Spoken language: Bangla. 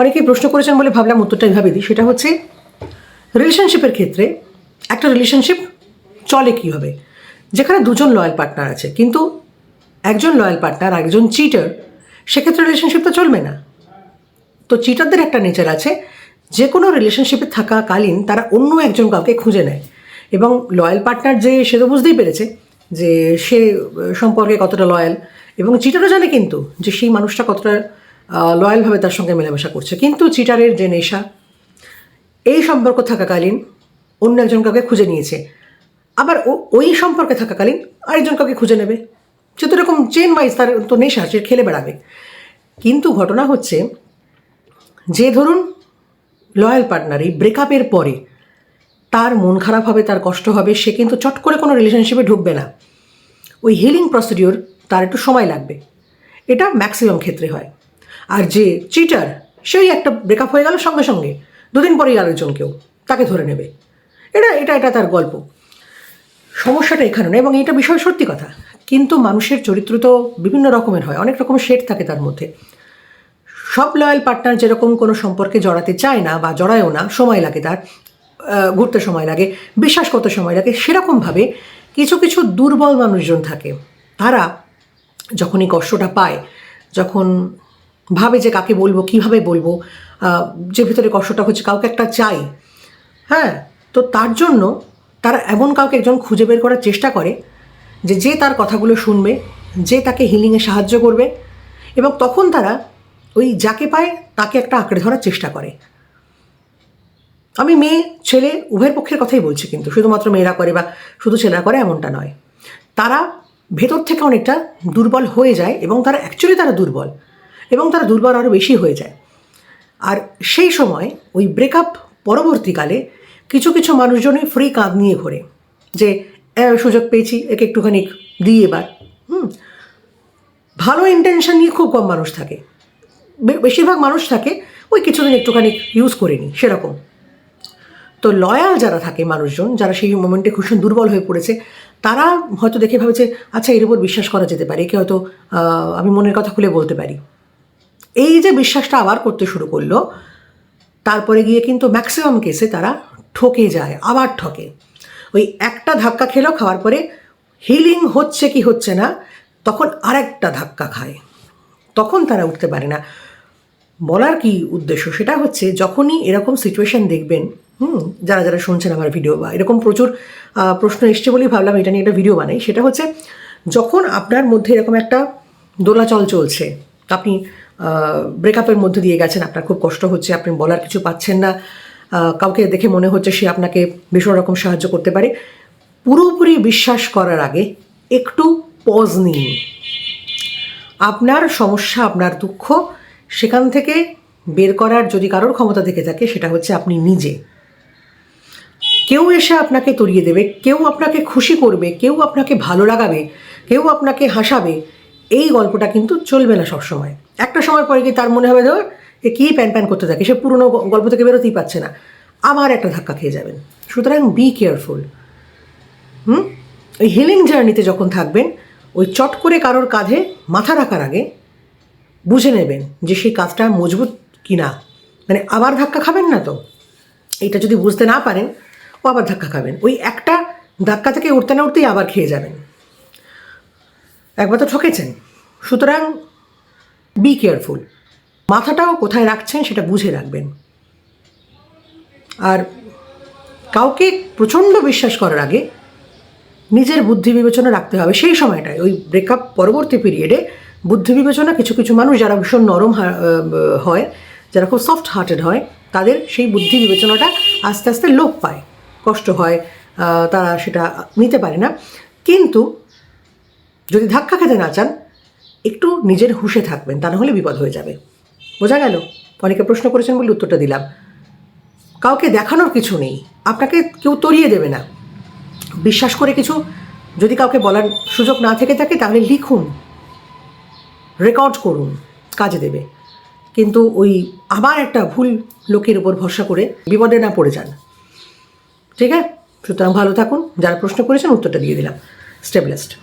অনেকেই প্রশ্ন করেছেন বলে ভাবলাম উত্তরটা এইভাবে দিই। সেটা হচ্ছে রিলেশনশিপের ক্ষেত্রে একটা রিলেশনশিপ চলে কীভাবে? যেখানে দুজন লয়াল পার্টনার আছে, কিন্তু একজন লয়াল পার্টনার একজন চিটার সেক্ষেত্রে রিলেশনশিপ তো চলবে না। তো চিটারদের একটা নেচার আছে, যে কোনো রিলেশনশিপে থাকাকালীন তারা অন্য একজন কাউকে খুঁজে নেয়। এবং লয়াল পার্টনার যে, সে তো বুঝতেই পেরেছে যে সে সম্পর্কে কতটা লয়াল এবং চিটারও জানে কিন্তু যে সেই মানুষটা কতটা লয়ালভাবে তার সঙ্গে মেলামেশা করছে। কিন্তু চিটারের যে নেশা, এই সম্পর্ক থাকাকালীন অন্য একজন কাউকে খুঁজে নিয়েছে। আবার ওই সম্পর্কে থাকাকালীন আরেকজন কাউকে খুঁজে নেবে। সে তো এরকম চেন ওয়াইজ তার তো নেশা, সে খেলে বেড়াবে। কিন্তু ঘটনা হচ্ছে, যে ধরুন লয়াল পার্টনার এই ব্রেকআপের পরে তার মন খারাপ হবে, তার কষ্ট হবে, সে কিন্তু চট করে কোনো রিলেশনশিপে ঢুকবে না। ওই হিলিং প্রসিডিওর তার একটু সময় লাগবে। এটা ম্যাক্সিমাম ক্ষেত্রে হয়। আর যে চিটার সেই একটা ব্রেকআপ হয়ে গেল সঙ্গে সঙ্গে। দুদিন পরেই আরেকজন কেউ তাকে ধরে নেবে। এটা এটা এটা তার গল্প। সমস্যাটা এখানে না এবং এটা বিষয় সত্যি কথা। কিন্তু মানুষের চরিত্র তো বিভিন্ন রকমের হয়, অনেক রকমের শেড থাকে তার মধ্যে। সব লয়াল পার্টনার যেরকম কোনো সম্পর্কে জড়াতে চায় না বা জড়ায়ও না, সময় লাগে তার ঘুরতে সময় লাগে, বিশ্বাস করতে সময় লাগে, সেরকমভাবে কিছু কিছু দুর্বল মানুষজন থাকে। তারা যখন এই কষ্টটা পায়, যখন ভাবে যে কাকে বলব, কীভাবে বলব যে ভিতরে কষ্টটা হচ্ছে, কাউকে একটা চাই। হ্যাঁ তো তার জন্য তারা এমন কাউকে একজন খুঁজে বের করার চেষ্টা করে যে যে তার কথাগুলো শুনবে, যে তাকে হিলিংয়ে সাহায্য করবে এবং তখন তারা ওই যাকে পায় তাকে একটা আঁকড়ে ধরার চেষ্টা করে। আমি মেয়ে, ছেলে, উভয়ের পক্ষের কথাই বলছি কিন্তু, শুধুমাত্র মেয়েরা করে বা শুধু ছেলেরা করে এমনটা নয়। তারা ভেতর থেকে অনেকটা দুর্বল হয়ে যায় এবং তারা অ্যাকচুয়ালি তারা দুর্বল। এবং তারা দুর্বল আরও বেশি হয়ে যায়। আর সেই সময় ওই ব্রেকআপ পরবর্তীকালে কিছু কিছু মানুষজনই ফ্রি কাঁধ নিয়ে ঘোরে যে সুযোগ পেয়েছি, একে একটুখানি দিই এবার। হুম। ভালো ইন্টেনশন নিয়ে খুব কম মানুষ থাকে। বেশিরভাগ মানুষ থাকে, ওই কিছুদিন একটুখানি ইউজ করে নিই, সেরকম। তো লয়াল যারা থাকে মানুষজন, যারা সেই মোমেন্টে ভীষণ দুর্বল হয়ে পড়েছে, তারা হয়তো দেখে ভাবে আচ্ছা এর উপর বিশ্বাস করা যেতে পারে, একে হয়তো আমি মনের কথা খুলে বলতে পারি। এই যে বিশ্বাসটা আবার করতে শুরু করল, তারপরে গিয়ে কিন্তু ম্যাক্সিমাম কেসে তারা ঠকে যায়, আবার ঠকে। ওই একটা ধাক্কা খেলো, খাওয়ার পরে হিলিং হচ্ছে কি হচ্ছে না, তখন আরেকটা ধাক্কা খায়। তখন তারা উঠতে পারে না। বলার কি উদ্দেশ্য? সেটা হচ্ছে যখনই এরকম সিচুয়েশন দেখবেন, হুম, যারা যারা শুনছেন আমার ভিডিও বা এরকম প্রচুর প্রশ্ন এসছে বলেই ভাবলাম এটা নিয়ে একটা ভিডিও বানাই। সেটা হচ্ছে যখন আপনার মধ্যে এরকম একটা দোলাচল চলছে, আপনি ব্রেকআপের মধ্যে দিয়ে গেছেন, আপনার খুব কষ্ট হচ্ছে, আপনি বলার কিছু পাচ্ছেন না। কাউকে দেখে মনে হচ্ছে সে আপনাকে ভীষণ রকম সাহায্য করতে পারে। পুরোপুরি বিশ্বাস করার আগে একটু পজ নিন। আপনার সমস্যা, আপনার দুঃখ সেখান থেকে বের করার যদি কারোর ক্ষমতা থেকে থাকে, সেটা হচ্ছে আপনি নিজে। কেউ এসে আপনাকে তরিয়ে দেবে, কেউ আপনাকে খুশি করবে, কেউ আপনাকে ভালো লাগাবে, কেউ আপনাকে হাসাবে এই গল্পটা কিন্তু চলবে না সবসময়। একটা সময় পরে গিয়ে তার মনে হবে ধর এ কী প্যান প্যান করতে থাকে? সে পুরনো গল্প থেকে বেরোতেই পারছে না। আবার একটা ধাক্কা খেয়ে যাবেন। সুতরাং বি কেয়ারফুল হুম? ওই হিলিং জার্নিতে যখন থাকবেন, ওই চট করে কারোর কাঁধে মাথা রাখার আগে বুঝে নেবেন যে সেই কাজটা মজবুত কি না মানে আবার ধাক্কা খাবেন না তো। এটা যদি বুঝতে না পারেন, ও আবার ধাক্কা খাবেন। ওই একটা ধাক্কা থেকে উঠতে না উঠতেই আবার খেয়ে যাবেন। একবার তো ঠকেছেন। সুতরাং বি কেয়ারফুল মাথাটাও কোথায় রাখছেন সেটা বুঝে রাখবেন। আর কাউকে প্রচণ্ড বিশ্বাস করার আগে নিজের বুদ্ধি বিবেচনা রাখতে হবে। সেই সময়টায়, ওই ব্রেকআপ পরবর্তী পিরিয়ডে বুদ্ধি বিবেচনা কিছু কিছু মানুষ যারা ভীষণ নরম হয়, যারা খুব সফট হার্টেড হয়, তাদের সেই বুদ্ধি বিবেচনাটা আস্তে আস্তে লোপ পায়। কষ্ট হয় তারা সেটা নিতে পারে না। কিন্তু যদি ধাক্কা খেতে না চান, একটু নিজের হুশে থাকবেন, তা নাহলে বিপদ হয়ে যাবে। বোঝা গেল? অনেকে প্রশ্ন করেছেন বলে উত্তরটা দিলাম। কাউকে দেখানোর কিছু নেই। আপনাকে কেউ তরিয়ে দেবে না। বিশ্বাস করে কিছু যদি কাউকে বলার সুযোগ না থেকে থাকে, তাহলে লিখুন। রেকর্ড করুন। কাজে দেবে। কিন্তু ওই আবার একটা ভুল লোকের উপর ভরসা করে বিপদে না পড়ে যান। ঠিক আছে? সুতরাং ভালো থাকুন। যারা প্রশ্ন করেছেন, উত্তরটা দিয়ে দিলাম। স্টেবলেস্ট